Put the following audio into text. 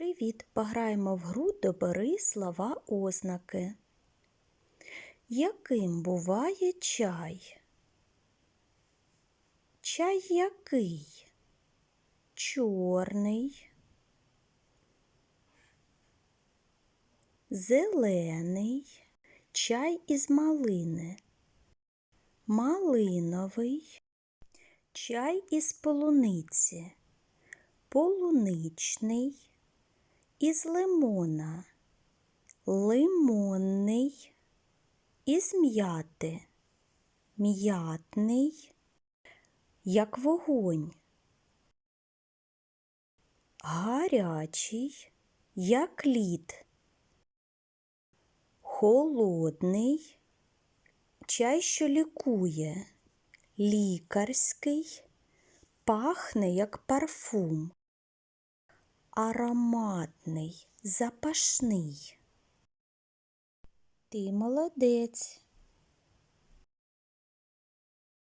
Привіт! Пограємо в гру Добери слова ознаки. Яким буває чай? Чай який? Чорний, зелений, чай із малини, малиновий, чай із полуниці, полуничний із лимона, лимонний, із м'яти, м'ятний, як вогонь, гарячий, як лід, холодний, чай, що лікує, лікарський, пахне як парфум ароматний, запашний. Ти молодець.